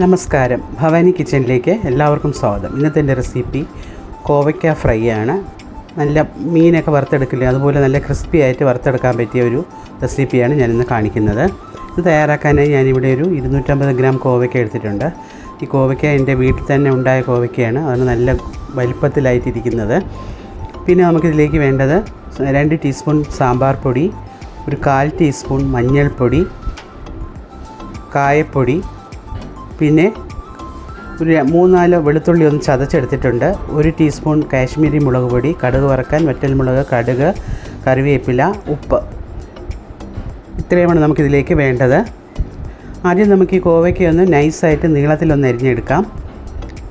നമസ്കാരം. ഭവാനി കിച്ചണിലേക്ക് എല്ലാവർക്കും സ്വാഗതം. ഇന്നത്തെ എന്റെ റെസിപ്പി കോവയ്ക്ക ഫ്രൈ ആണ്. നല്ല മീനൊക്കെ വറുത്തെടുക്കില്ലേ? അതുപോലെ നല്ല ക്രിസ്പി ആയിട്ട് വറുത്തെടുക്കാൻ പറ്റിയ ഒരു റെസിപ്പിയാണ് ഞാനിന്ന് കാണിക്കുന്നത്. ഇത് തയ്യാറാക്കാനായി ഞാനിവിടെ ഒരു ഇരുന്നൂറ്റമ്പത് ഗ്രാം കോവയ്ക്ക എടുത്തിട്ടുണ്ട്. ഈ കോവയ്ക്ക എന്റെ വീട്ടിൽ തന്നെ ഉണ്ടായ കോവയ്ക്കയാണ്. അതാണ് നല്ല വലിപ്പത്തിലായിട്ടിരിക്കുന്നത്. പിന്നെ നമുക്കിതിലേക്ക് വേണ്ടത് രണ്ട് ടീസ്പൂൺ സാമ്പാർ പൊടി ഒരു കാൽ ടീസ്പൂൺ മഞ്ഞൾപ്പൊടി കായപ്പൊടി പിന്നെ ഒരു മൂന്നാലോ വെളുത്തുള്ളി ഒന്ന് ചതച്ചെടുത്തിട്ടുണ്ട്. ഒരു ടീസ്പൂൺ കാശ്മീരി മുളക് പൊടി കടുക് വറക്കാൻ വറ്റൽമുളക് കടുക് കറിവേപ്പില ഉപ്പ്. ഇത്രയുമാണ് നമുക്കിതിലേക്ക് വേണ്ടത്. ആദ്യം നമുക്ക് ഈ കോവയ്ക്ക് ഒന്ന് നൈസായിട്ട് നീളത്തിലൊന്ന് അരിഞ്ഞെടുക്കാം.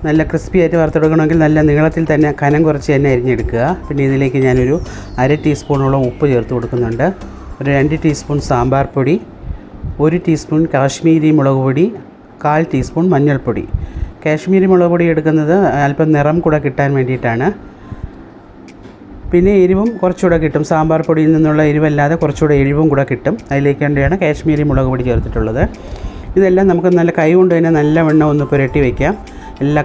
നല്ല ക്രിസ്പി ആയിട്ട് വറുത്തെടുക്കണമെങ്കിൽ നല്ല നീളത്തിൽ തന്നെ കനം കുറച്ച് തന്നെ അരിഞ്ഞെടുക്കുക. പിന്നെ ഇതിലേക്ക് ഞാനൊരു അര ടീസ്പൂണോളം ഉപ്പ് ചേർത്ത് കൊടുക്കുന്നുണ്ട്. ഒരു രണ്ട് ടീസ്പൂൺ സാമ്പാർ പൊടി ഒരു ടീസ്പൂൺ കാശ്മീരി മുളക് പൊടി കാൽ ടീസ്പൂൺ മഞ്ഞൾപ്പൊടി. കാശ്മീരി മുളക് പൊടി എടുക്കുന്നത് അല്പം നിറം കൂടെ കിട്ടാൻ വേണ്ടിയിട്ടാണ്. പിന്നെ എരിവും കുറച്ചുകൂടെ കിട്ടും. സാമ്പാർ പൊടിയിൽ നിന്നുള്ള എരിവല്ലാതെ കുറച്ചുകൂടെ എരിവും കൂടെ കിട്ടും. അതിലേക്ക് വേണ്ടിയാണ് കാശ്മീരി മുളക് പൊടി ചേർത്തിട്ടുള്ളത്. ഇതെല്ലാം നമുക്ക് നല്ല കൈ കൊണ്ട് തന്നെ നല്ല നല്ലവണ്ണം ഒന്ന് പുരട്ടി വയ്ക്കാം എല്ലാ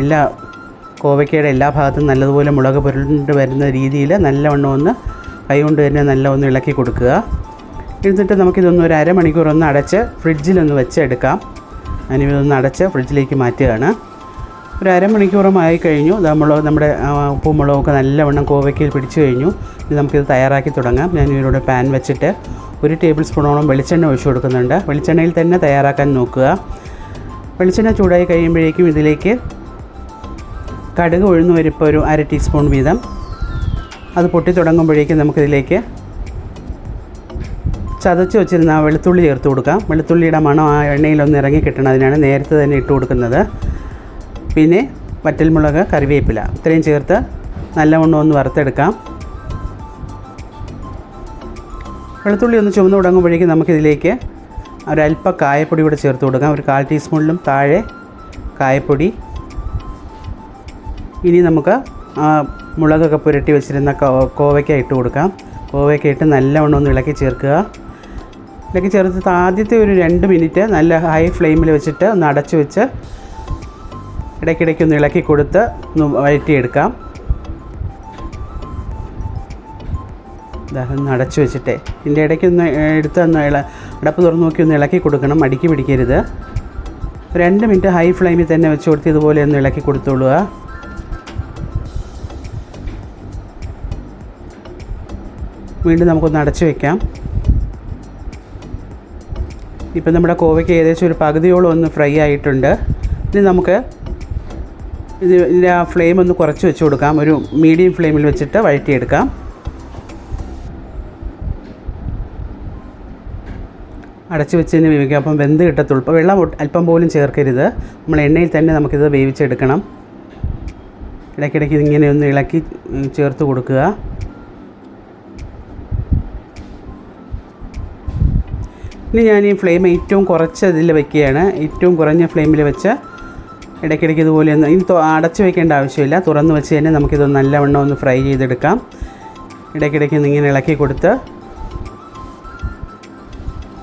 എല്ലാ കോവയ്ക്കയുടെ എല്ലാ ഭാഗത്തും നല്ലതുപോലെ മുളക് പുരണ്ട് വരുന്ന രീതിയിൽ നല്ല നല്ലവണ്ണം ഒന്ന് കൈ കൊണ്ട് തന്നെ നല്ല ഒന്ന് ഇളക്കി കൊടുക്കുക. എന്നിട്ട് നമുക്കിതൊന്ന് ഒരു അരമണിക്കൂർ ഒന്ന് അടച്ച് ഫ്രിഡ്ജിലൊന്ന് വെച്ചെടുക്കാം. ഞാനിതൊന്ന് അടച്ച് ഫ്രിഡ്ജിലേക്ക് മാറ്റുകയാണ്. ഒരു അരമണിക്കൂറും ആയി കഴിഞ്ഞു നമ്മൾ നമ്മുടെ ഉപ്പും മുളകൊക്കെ നല്ലവണ്ണം കോവയ്ക്കയിൽ പിടിച്ചു കഴിഞ്ഞു. ഇനി നമുക്കിത് തയ്യാറാക്കി തുടങ്ങാം. ഞാൻ ഇതിലൂടെ പാൻ വെച്ചിട്ട് ഒരു ടേബിൾ സ്പൂണോളം വെളിച്ചെണ്ണ ഒഴിച്ചു കൊടുക്കുന്നുണ്ട്. വെളിച്ചെണ്ണയിൽ തന്നെ തയ്യാറാക്കാൻ നോക്കുക. വെളിച്ചെണ്ണ ചൂടായി കഴിയുമ്പോഴേക്കും ഇതിലേക്ക് കടുക് ഉഴുന്ന് വരുമ്പോൾ ഒരു അര ടീസ്പൂൺ വീതം. അത് പൊട്ടി തുടങ്ങുമ്പോഴേക്കും നമുക്കിതിലേക്ക് ചതച്ച് വെച്ചിരുന്ന വെളുത്തുള്ളി ചേർത്ത് കൊടുക്കാം. വെളുത്തുള്ളിയുടെ മണം ആ എണ്ണയിലൊന്ന് ഇറങ്ങി കിട്ടണം അതിനാണ് നേരത്തെ തന്നെ ഇട്ട് കൊടുക്കുന്നത്. പിന്നെ വറ്റൽമുളക് കറിവേപ്പില ഇത്രയും ചേർത്ത് നല്ലവണ്ണം ഒന്ന് വറുത്തെടുക്കാം. വെളുത്തുള്ളി ഒന്ന് ചുവന്ന് തുടങ്ങുമ്പോഴേക്കും നമുക്കിതിലേക്ക് ഒരല്പ കായപ്പൊടി കൂടെ ചേർത്ത് കൊടുക്കാം. ഒരു കാൽ ടീസ്പൂണിലും താഴെ കായപ്പൊടി. ഇനി നമുക്ക് മുളകൊക്കെ പുരട്ടി വെച്ചിരുന്ന കോവയ്ക്ക ഇട്ട് കൊടുക്കാം. കോവയ്ക്ക ഇട്ട് നല്ലവണ്ണം ഒന്ന് ഇളക്കി ചേർക്കുക. ഇളക്കി ചേർത്തിട്ട് ആദ്യത്തെ ഒരു രണ്ട് മിനിറ്റ് നല്ല ഹൈ ഫ്ലെയിമിൽ വെച്ചിട്ട് ഒന്ന് അടച്ചു വെച്ച് ഇടയ്ക്കിടയ്ക്ക് ഒന്ന് ഇളക്കി കൊടുത്ത് ഒന്ന് വഴറ്റിയെടുക്കാം. ഒന്ന് അടച്ചു വെച്ചിട്ടേ. ഇതിന്റെ ഇടയ്ക്ക് ഒന്ന് എടുത്ത് ഒന്ന് ഇള അടപ്പ് തുറന്ന് നോക്കി ഒന്ന് ഇളക്കി കൊടുക്കണം. അടുക്കി പിടിക്കരുത്. രണ്ട് മിനിറ്റ് ഹൈ ഫ്ലെയിമിൽ തന്നെ വെച്ച് കൊടുത്ത് ഇതുപോലെ ഒന്ന് ഇളക്കി കൊടുത്തോളുക. വീണ്ടും നമുക്കൊന്ന് അടച്ചു വെക്കാം. ഇപ്പം നമ്മുടെ കോവയ്ക്ക് ഏകദേശം ഒരു പകുതിയോളം ഒന്ന് ഫ്രൈ ആയിട്ടുണ്ട്. ഇനി നമുക്ക് ഇത് ഇതിന്റെ ആ ഫ്ലെയിം ഒന്ന് കുറച്ച് വെച്ച് കൊടുക്കാം. ഒരു മീഡിയം ഫ്ലെയിമിൽ വെച്ചിട്ട് വഴറ്റിയെടുക്കാം. അടച്ച് വെച്ചതിന് വേവിക്കാം. അപ്പം വെന്ത് കിട്ടത്തുള്ളൂ. ഇപ്പോൾ വെള്ളം അല്പം പോലും ചേർക്കരുത്. നമ്മൾ എണ്ണയിൽ തന്നെ നമുക്കിത് വേവിച്ചെടുക്കണം. ഇടയ്ക്കിടയ്ക്ക് ഇതിങ്ങനെ ഒന്ന് ഇളക്കി ചേർത്ത് കൊടുക്കുക. ഇനി ഞാൻ ഈ ഫ്ലെയിം ഏറ്റവും കുറച്ച് ഇതിൽ വയ്ക്കുകയാണ് ഏറ്റവും കുറഞ്ഞ ഫ്ലെയിമിൽ വെച്ച് ഇടയ്ക്കിടയ്ക്ക് ഇതുപോലെ ഒന്ന് ഇനി അടച്ചു വെക്കേണ്ട ആവശ്യമില്ല. തുറന്ന് വെച്ച് തന്നെ നമുക്കിത് നല്ലവണ്ണം ഒന്ന് ഫ്രൈ ചെയ്തെടുക്കാം. ഇടയ്ക്കിടയ്ക്ക് ഇങ്ങനെ ഇളക്കി കൊടുത്ത്.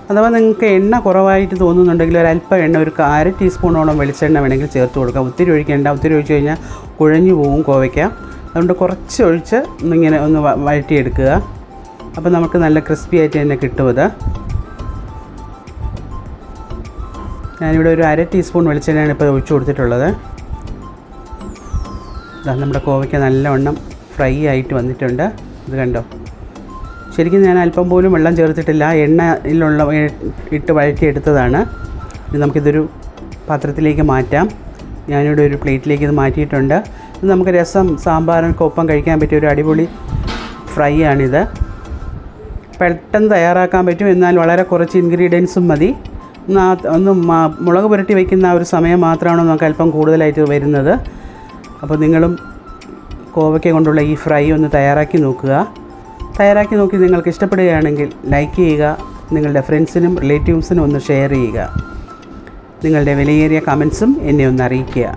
അഥവാ നിങ്ങൾക്ക് എണ്ണ കുറവായിട്ട് തോന്നുന്നുണ്ടെങ്കിൽ ഒരല്പം എണ്ണ ഒരു അര ടീസ്പൂണോളം വെളിച്ചെണ്ണ വേണമെങ്കിൽ ചേർത്ത് കൊടുക്കാം. ഒത്തിരി ഒഴിക്കേണ്ട. ഒത്തിരി ഒഴിച്ച് കഴിഞ്ഞാൽ കുഴഞ്ഞു പോവും കോവയ്ക്ക. അതുകൊണ്ട് കുറച്ച് ഒഴിച്ച് ഒന്നിങ്ങനെ ഒന്ന് വഴറ്റിയെടുക്കുക. അപ്പോൾ നമുക്ക് നല്ല ക്രിസ്പി ആയിട്ട് തന്നെ കിട്ടും ഞാനിവിടെ ഒരു അര ടീസ്പൂൺ വെളിച്ചെണ്ണയാണ് ഇപ്പോൾ ഒഴിച്ചു കൊടുത്തിട്ടുള്ളത്. നമ്മുടെ കോവയ്ക്ക് നല്ലവണ്ണം ഫ്രൈ ആയിട്ട് വന്നിട്ടുണ്ട്. ഇത് കണ്ടോ? ശരിക്കും ഞാൻ അല്പം പോലും വെള്ളം ചേർത്തിട്ടില്ല. എണ്ണയിലുള്ള ഇട്ട് വഴറ്റിയെടുത്തതാണ്. ഇത് നമുക്കിതൊരു പാത്രത്തിലേക്ക് മാറ്റാം. ഞാനിവിടെ ഒരു പ്ലേറ്റിലേക്ക് ഇത് മാറ്റിയിട്ടുണ്ട്. ഇത് നമുക്ക് രസം സാമ്പാറിനൊക്കെ ഒപ്പം കഴിക്കാൻ പറ്റിയ ഒരു അടിപൊളി ഫ്രൈ ആണിത്. പെട്ടെന്ന് തയ്യാറാക്കാൻ പറ്റും. എന്നാൽ വളരെ കുറച്ച് ഇൻഗ്രീഡിയൻസും മതി. ഒന്ന് മുളക് പുരട്ടി വയ്ക്കുന്ന ഒരു സമയം മാത്രമാണ് നമുക്ക് അല്പം കൂടുതലായിട്ട് വരുന്നത്? അപ്പോൾ നിങ്ങളും കോവയ്ക്ക കൊണ്ടുള്ള ഈ ഫ്രൈ ഒന്ന് തയ്യാറാക്കി നോക്കുക. തയ്യാറാക്കി നോക്കി നിങ്ങൾക്ക് ഇഷ്ടപ്പെടുകയാണെങ്കിൽ ലൈക്ക് ചെയ്യുക നിങ്ങളുടെ ഫ്രണ്ട്സിനും റിലേറ്റീവ്സിനും ഒന്ന് ഷെയർ ചെയ്യുക. നിങ്ങളുടെ വിലയേറിയ കമൻസും എന്നെ ഒന്ന് അറിയിക്കുക.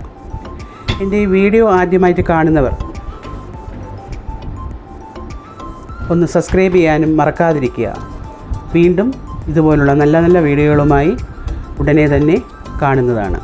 എന്റെ ഈ വീഡിയോ ആദ്യമായിട്ട് കാണുന്നവർ ഒന്ന് സബ്സ്ക്രൈബ് ചെയ്യാനും മറക്കാതിരിക്കുക. വീണ്ടും ഇതുപോലുള്ള നല്ല നല്ല വീഡിയോകളുമായി ഉടനെ തന്നെ കാണുന്നതാണ്.